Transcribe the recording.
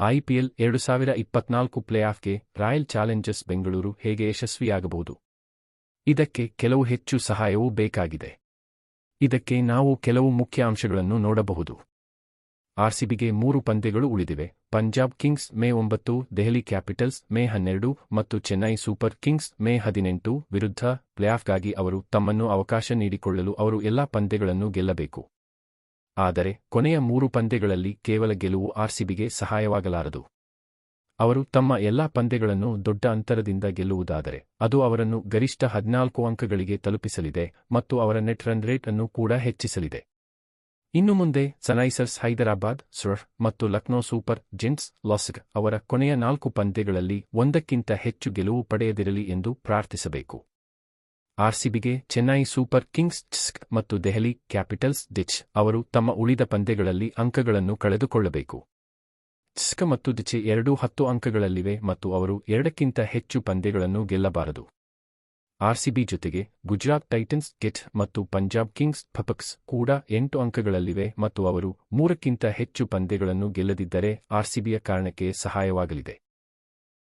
IPL ಎರಡು ಸಾವಿರ ಇಪ್ಪತ್ನಾಲ್ಕು ಪ್ಲೇಆಫ್ಗೆ ರಾಯಲ್ ಚಾಲೆಂಜರ್ಸ್ ಬೆಂಗಳೂರು ಹೇಗೆ ಯಶಸ್ವಿಯಾಗಬಹುದು? ಇದಕ್ಕೆ ಕೆಲವು ಹೆಚ್ಚು ಸಹಾಯವೂ ಬೇಕಾಗಿದೆ. ಇದಕ್ಕೆ ನಾವು ಕೆಲವು ಮುಖ್ಯ ಅಂಶಗಳನ್ನು ನೋಡಬಹುದು. ಆರ್ಸಿಬಿಗೆ ಮೂರು ಪಂದ್ಯಗಳು ಉಳಿದಿವೆ. ಪಂಜಾಬ್ ಕಿಂಗ್ಸ್ ಮೇ ಒಂಬತ್ತು, ದೆಹಲಿ ಕ್ಯಾಪಿಟಲ್ಸ್ ಮೇ ಹನ್ನೆರಡು ಮತ್ತು ಚೆನ್ನೈ ಸೂಪರ್ ಕಿಂಗ್ಸ್ ಮೇ ಹದಿನೆಂಟು ವಿರುದ್ಧ ಪ್ಲೇಆಫ್ಗಾಗಿ ಅವರು ತಮ್ಮನ್ನು ಅವಕಾಶ ನೀಡಿಕೊಳ್ಳಲು ಅವರು ಎಲ್ಲಾ ಪಂದ್ಯಗಳನ್ನು ಗೆಲ್ಲಬೇಕು. ಆದರೆ ಕೊನೆಯ ಮೂರು ಪಂದ್ಯಗಳಲ್ಲಿ ಕೇವಲ ಗೆಲುವು ಆರ್ಸಿಬಿಗೆ ಸಹಾಯವಾಗಲಾರದು. ಅವರು ತಮ್ಮ ಎಲ್ಲಾ ಪಂದ್ಯಗಳನ್ನು ದೊಡ್ಡ ಅಂತರದಿಂದ ಗೆಲ್ಲುವುದಾದರೆ ಅದು ಅವರನ್ನು ಗರಿಷ್ಠ ಹದಿನಾಲ್ಕು ಅಂಕಗಳಿಗೆ ತಲುಪಿಸಲಿದೆ ಮತ್ತು ಅವರ ನೆಟ್ ರನ್ ರೇಟ್ ಅನ್ನು ಕೂಡ ಹೆಚ್ಚಿಸಲಿದೆ. ಇನ್ನು ಮುಂದೆ ಸನೈಸರ್ಸ್ ಹೈದರಾಬಾದ್ ಸುರ್ ಮತ್ತು ಲಕ್ನೋ ಸೂಪರ್ ಜಿಂಟ್ಸ್ ಲಾಸ್ಗ್ ಅವರ ಕೊನೆಯ ನಾಲ್ಕು ಪಂದ್ಯಗಳಲ್ಲಿ ಒಂದಕ್ಕಿಂತ ಹೆಚ್ಚು ಗೆಲುವು ಪಡೆಯದಿರಲಿ ಎಂದು ಪ್ರಾರ್ಥಿಸಬೇಕು. ಆರ್ಸಿಬಿಗೆ ಚೆನ್ನೈ ಸೂಪರ್ ಕಿಂಗ್ಸ್ ಚ್ಸ್ಕ್ ಮತ್ತು ದೆಹಲಿ ಕ್ಯಾಪಿಟಲ್ಸ್ ಡಿಚ್ ಅವರು ತಮ್ಮ ಉಳಿದ ಪಂದ್ಯಗಳಲ್ಲಿ ಅಂಕಗಳನ್ನು ಕಳೆದುಕೊಳ್ಳಬೇಕು. ಚ್ಸ್ಕ್ ಮತ್ತು ಡಿಚ್ ಎರಡೂ ಹತ್ತು ಅಂಕಗಳಲ್ಲಿವೆ ಮತ್ತು ಅವರು ಎರಡಕ್ಕಿಂತ ಹೆಚ್ಚು ಪಂದ್ಯಗಳನ್ನು ಗೆಲ್ಲಬಾರದು. ಆರ್ಸಿಬಿ ಜೊತೆಗೆ ಗುಜರಾತ್ ಟೈಟನ್ಸ್ ಕಿಟ್ ಮತ್ತು ಪಂಜಾಬ್ ಕಿಂಗ್ಸ್ ಫಪಕ್ಸ್ ಕೂಡ ಎಂಟು ಅಂಕಗಳಲ್ಲಿವೆ ಮತ್ತು ಅವರು ಮೂರಕ್ಕಿಂತ ಹೆಚ್ಚು ಪಂದ್ಯಗಳನ್ನು ಗೆಲ್ಲದಿದ್ದರೆ ಆರ್ಸಿಬಿಯ ಕಾರಣಕ್ಕೆ ಸಹಾಯವಾಗಲಿದೆ.